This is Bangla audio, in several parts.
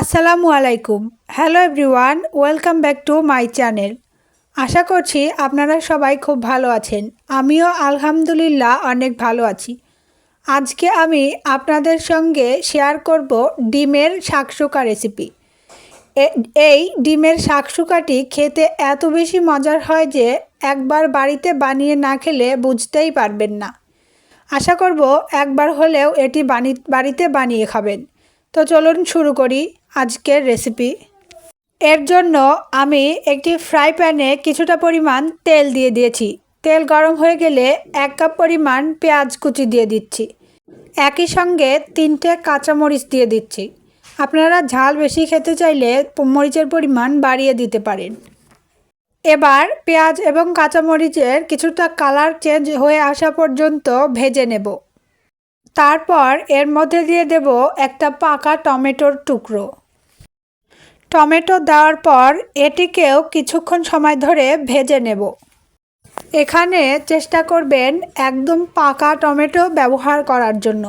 আসসালামু আলাইকুম। Hello everyone welcome back to my channel আশা করছি আপনারা সবাই খুব ভালো আছেন। আমিও আলহামদুলিল্লাহ অনেক ভালো আছি। আজকে আমি আপনাদের সঙ্গে শেয়ার করব ডিমের শাকসুকা রেসিপি এই ডিমের শাকসুকাটি খেতে এত বেশি মজার হয় যে একবার বাড়িতে বানিয়ে না খেলে বুঝতেই পারবেন না। আশা করব একবার হলেও এটি বাড়িতে বানিয়ে খাবেন। তো চলুন শুরু করি আজকের রেসিপি এর জন্য আমি একটি ফ্রাই প্যানে কিছুটা পরিমাণ তেল দিয়ে দিয়েছি। তেল গরম হয়ে গেলে এক কাপ পরিমাণ পেঁয়াজ কুচি দিয়ে দিচ্ছি। একই সঙ্গে তিনটে কাঁচামরিচ দিয়ে দিচ্ছি। আপনারা ঝাল বেশি খেতে চাইলে মরিচের পরিমাণ বাড়িয়ে দিতে পারেন। এবার পেঁয়াজ এবং কাঁচামরিচের কিছুটা কালার চেঞ্জ হয়ে আসা পর্যন্ত ভেজে নেব। তারপর এর মধ্যে দিয়ে দেব একটা পাকা টমেটোর টুকরো। টমেটো দেওয়ার পর এটিকেও কিছুক্ষণ সময় ধরে ভেজে নেব। এখানে চেষ্টা করবেন একদম পাকা টমেটো ব্যবহার করার জন্য।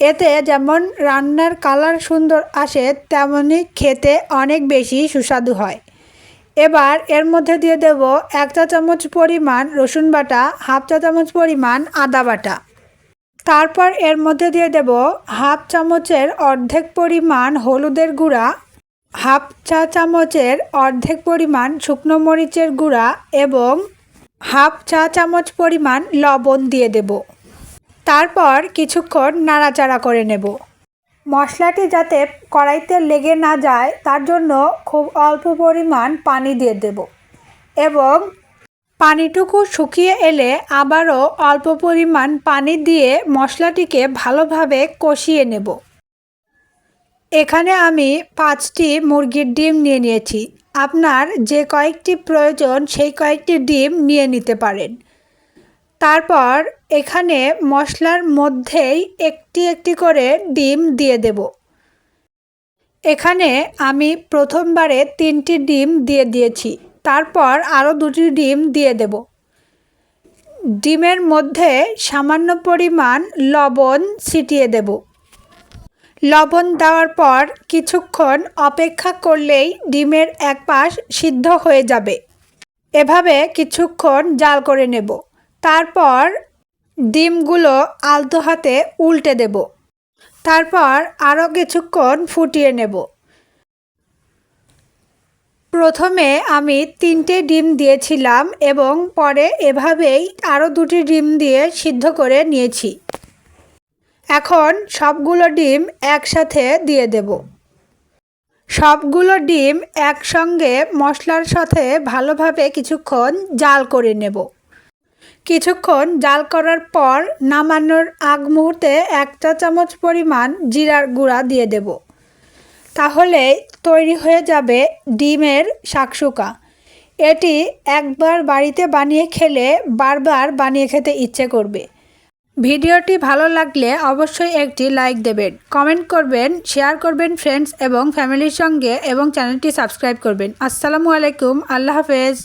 এতে যেমন রান্নার কালার সুন্দর আসে, তেমনি খেতে অনেক বেশি সুস্বাদু হয়। এবার এর মধ্যে দিয়ে দেব এক চা চামচ পরিমাণ রসুন বাটা, হাফ চা চামচ পরিমাণ আদা বাটা। তারপর এর মধ্যে দিয়ে দেব হাফ চামচের অর্ধেক পরিমাণ হলুদের গুঁড়া, হাফ চা চামচের অর্ধেক পরিমাণ শুকনো মরিচের গুঁড়া এবং হাফ চা চামচ পরিমাণ লবণ দিয়ে দেব। তারপর কিছুক্ষণ নাড়াচাড়া করে নেব। মশলাটি যাতে কড়াইতে লেগে না যায়, তার জন্য খুব অল্প পরিমাণ পানি দিয়ে দেব এবং পানিটুকু শুকিয়ে এলে আবারও অল্প পরিমাণ পানি দিয়ে মশলাটিকে ভালোভাবে কষিয়ে নেব। এখানে আমি পাঁচটি মুরগির ডিম নিয়ে নিয়েছি। আপনার যে কয়েকটি প্রয়োজন সেই কয়েকটি ডিম নিয়ে নিতে পারেন। তারপর এখানে মশলার মধ্যেই একটি একটি করে ডিম দিয়ে দেব। এখানে আমি প্রথমবারে তিনটি ডিম দিয়ে দিয়েছি। তারপর আরও দুটি ডিম দিয়ে দেব। ডিমের মধ্যে সামান্য পরিমাণ লবণ ছিটিয়ে দেব। লবণ দেওয়ার পর কিছুক্ষণ অপেক্ষা করলেই ডিমের এক পাশ সিদ্ধ হয়ে যাবে। এভাবে কিছুক্ষণ জাল করে নেব। তারপর ডিমগুলো আলতো হাতে উল্টে দেব। তারপর আরও কিছুক্ষণ ফুটিয়ে নেব। প্রথমে আমি তিনটে ডিম দিয়েছিলাম এবং পরে এভাবেই আরও দুটি ডিম দিয়ে সিদ্ধ করে নিয়েছি। এখন সবগুলো ডিম একসাথে দিয়ে দেব। সবগুলো ডিম একসঙ্গে মশলার সাথে ভালোভাবে কিছুক্ষণ জাল করে নেব। কিছুক্ষণ জাল করার পর নামানোর আগ মুহূর্তে এক চা চামচ পরিমাণ জিরার গুঁড়া দিয়ে দেব। তাহলে তৈরি হয়ে যাবে ডিমের শাকশুকা এটি একবার বাড়িতে বানিয়ে খেলে বারবার বানিয়ে খেতে ইচ্ছে করবে। ভিডিওটি ভালো লাগলে অবশ্যই একটি লাইক দেবেন, কমেন্ট করবেন, শেয়ার করবেন ফ্রেন্ডস এবং ফ্যামিলির সঙ্গে এবং চ্যানেলটি সাবস্ক্রাইব করবেন। আসসালামু আলাইকুম, আল্লাহ হাফেজ।